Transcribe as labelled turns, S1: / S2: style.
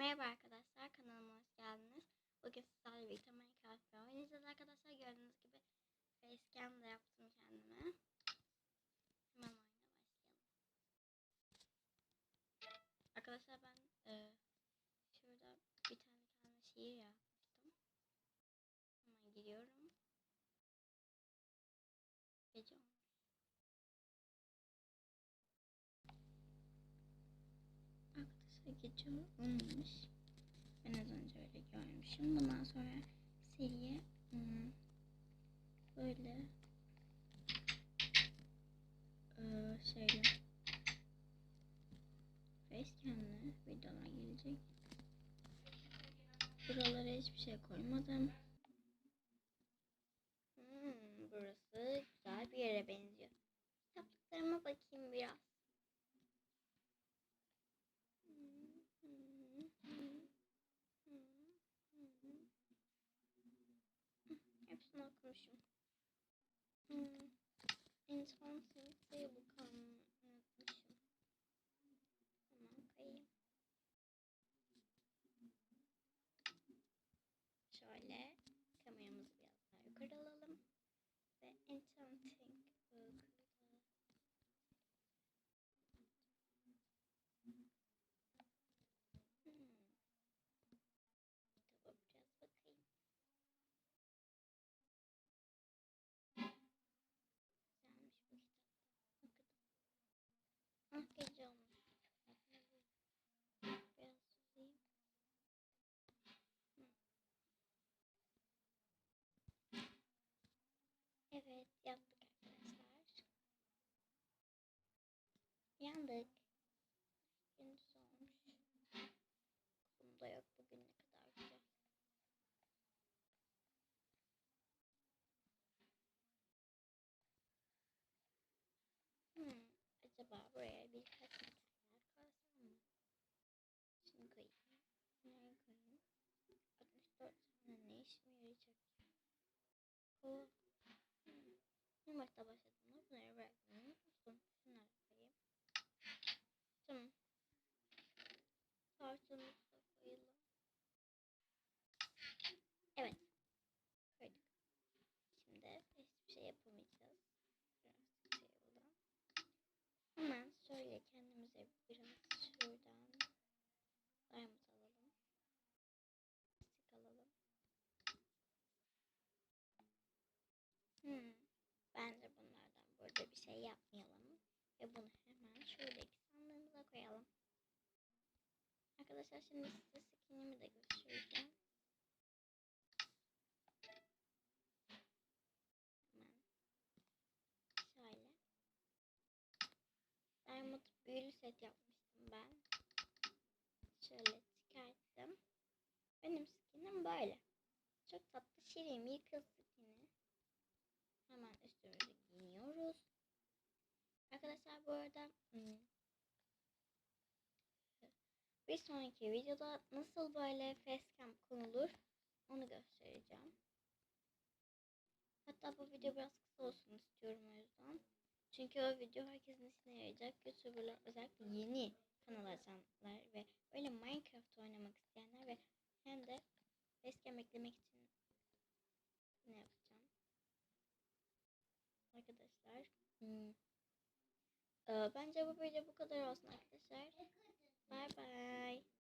S1: Merhaba arkadaşlar kanalıma hoş geldiniz. Bugün sizlerle birlikte Minecraft oynayacağız arkadaşlar. Gördüğünüz gibi facecam da yaptım kendime. Hemen oyuna başlayalım. Arkadaşlar ben e, şurada bir tane kendime şiir yapmıştım. Arkadaşlar gece olmuş. Ben az önce öyle görmüşüm. Bundan sonra seriye hmm, böyle eee şeyle facecam'le videolar gelecek. Buralara hiçbir şey koymadım. Hmm, burası güzel bir yere benziyor. Kitaplıklarıma bakayım biraz. Okumuşum. Hmm. Enchanting Table kalmayı unutmuşum. Hemen koyayım. Şöyle kameramızı biraz daha yukarı alalım. Ve Enchanting Yaptık arkadaşlar. Yandık. Gündüz olmuş. Bunda yok bugün ne kadar güzel. Hmm, acaba buraya birkaç metaller koysam mı? Şunu koyayım. Nereye koyayım? 64 tane ne işime yarayacak? O. Başta başladığımda bunları bırakmayı unutmuştum. Şunları koyayım. Tamam. Da koyalım. Evet. Koyduk. Şimdi hiçbir şey yapamayacağız. Biraz şey oldu. Hemen şöyle kendimize biraz şuradan diamond alalım. Stick alalım. Hmm. Bence bunlardan burada bir şey yapmayalım. Ve bunu hemen şuradaki sandığımıza koyalım. Arkadaşlar şimdi size skinimi de göstereceğim. Hemen şöyle. Diamond büyülü set yapmıştım ben. Şöyle çıkarttım. Benim skinim böyle. Çok tatlı şirin bir kız Arkadaşlar bu arada hmm, bir sonraki videoda nasıl böyle facecam konulur onu göstereceğim. Hatta bu video biraz kısa olsun istiyorum o yüzden. Çünkü o video herkesin işine yarayacak. YouTuber'lar özellikle yeni kanal açanlar ve böyle Minecraft oynamak isteyenler ve hem de facecam eklemek için ne yapacağım? Arkadaşlar hmm, ee, bence bu video bu kadar olsun arkadaşlar. Bay bay.